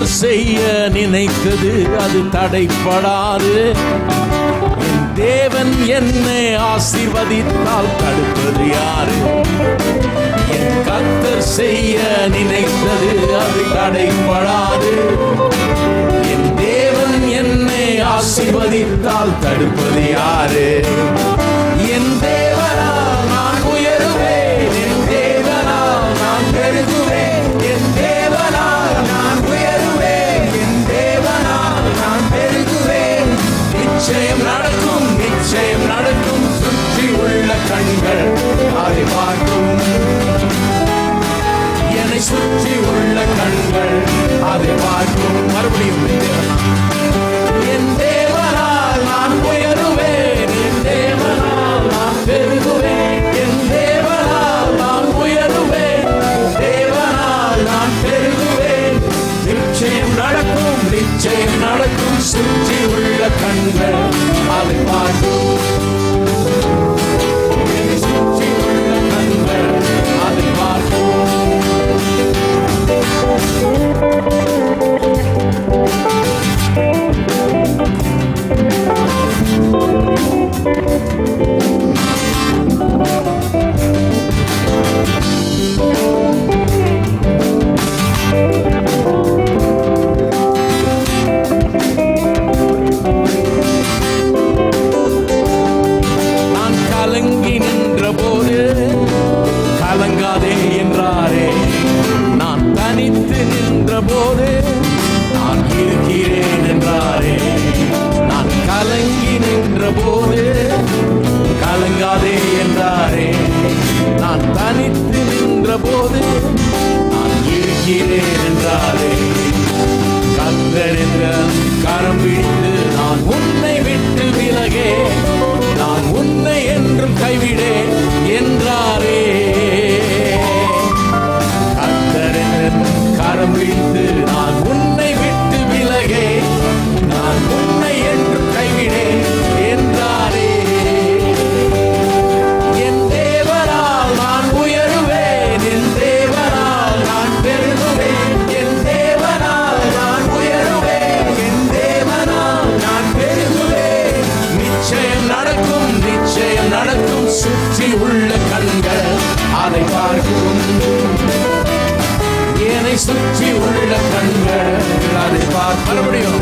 கர்த்தர் செய்ய நினைத்தது அது தடைப்படாது. என் தேவன் என்னை ஆசிர்வதித்தால் தடுப்பது யாரு? என் கர்த்தர் செய்ய நினைத்தது அது தடைப்படாது. என் தேவன் என்னை ஆசிர்வதித்தால் தடுப்பது யாரு? quiser, além mais போது கலங்காதே என்றாரே. நான் தனித்து நின்ற போது நான் இருக்கிறேன் என்றாரே. கத்தறிந்த கரம் பிடித்து நான் உன்னை விட்டு விலகே. நான் உன்னை என்றும் கைவிடேன் என்றாரே. கத்தறிந்த கரம் பிடித்து இருக்கும் என்னை சுற்றி உள்ள கண்கள் அதை பார்க்க முடியும்.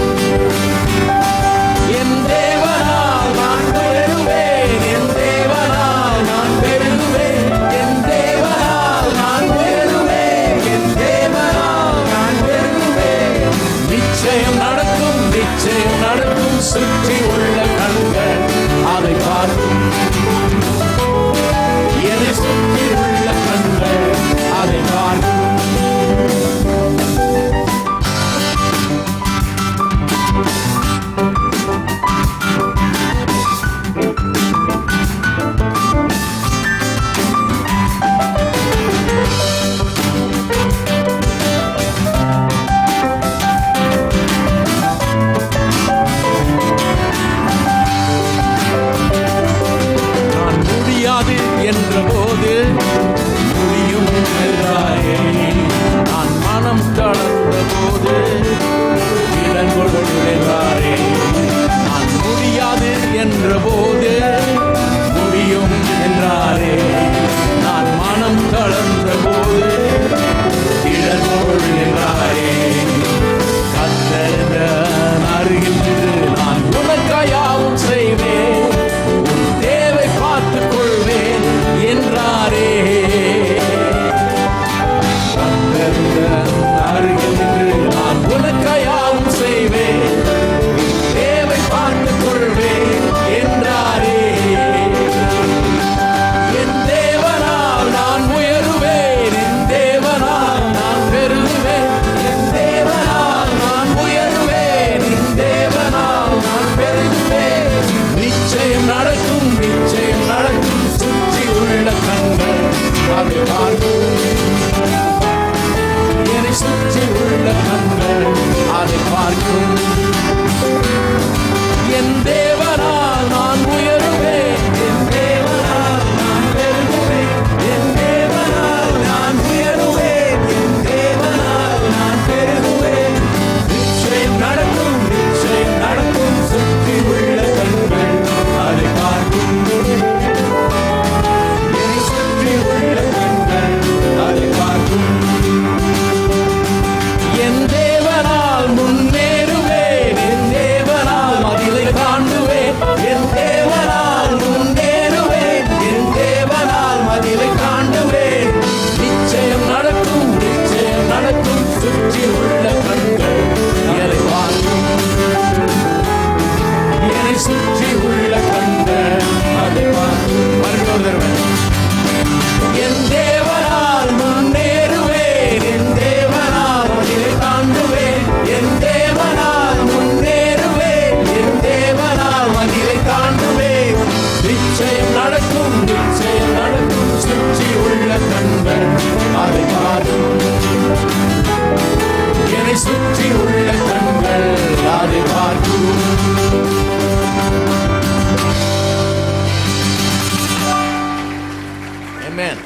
Amen.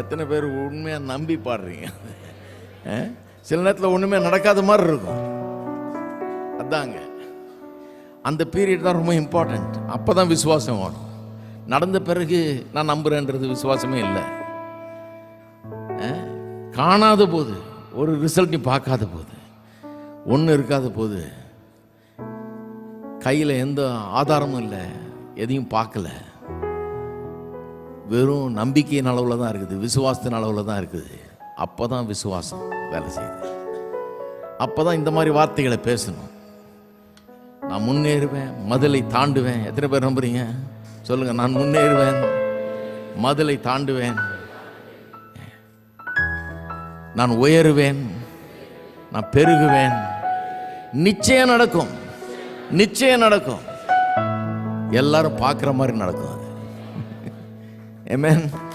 எத்தனை பேர் உண்மையாக நம்பி பாடுறீங்க? சில நேரத்தில் ஒன்றுமே நடக்காத மாதிரி இருக்கும். அதாங்க. அந்த பீரியட் தான் ரொம்ப இம்பார்ட்டண்ட் அப்போ தான் விசுவாசம் வரும். நடந்த பிறகு நான் நம்புகிறேன்றது விசுவாசமே இல்லை. காணாத போது ஒரு ரிசல்ட் நீ பார்க்காத போது ஒன்றும் இருக்காத போது கையில் எந்த ஆதாரமும் இல்லை எதையும் பார்க்கல. வெறும் நம்பிக்கையின் அளவில் தான் இருக்குது விசுவாசத்தின் அளவில் தான் இருக்குது. அப்போ தான் விசுவாசம் வேலை செய்யுது. அப்போ தான் இந்த மாதிரி வார்த்தைகளை பேசணும். நான் முன்னேறுவேன் மதிலை தாண்டுவேன். எத்தனை பேர் நம்புறீங்க? சொல்லுங்கள் நான் முன்னேறுவேன் மதிலை தாண்டுவேன். நான் உயருவேன் நான் பெருகுவேன். நிச்சயம் நடக்கும் நிச்சயம் நடக்கும். எல்லாரும் பார்க்குற மாதிரி நடக்கும் Amen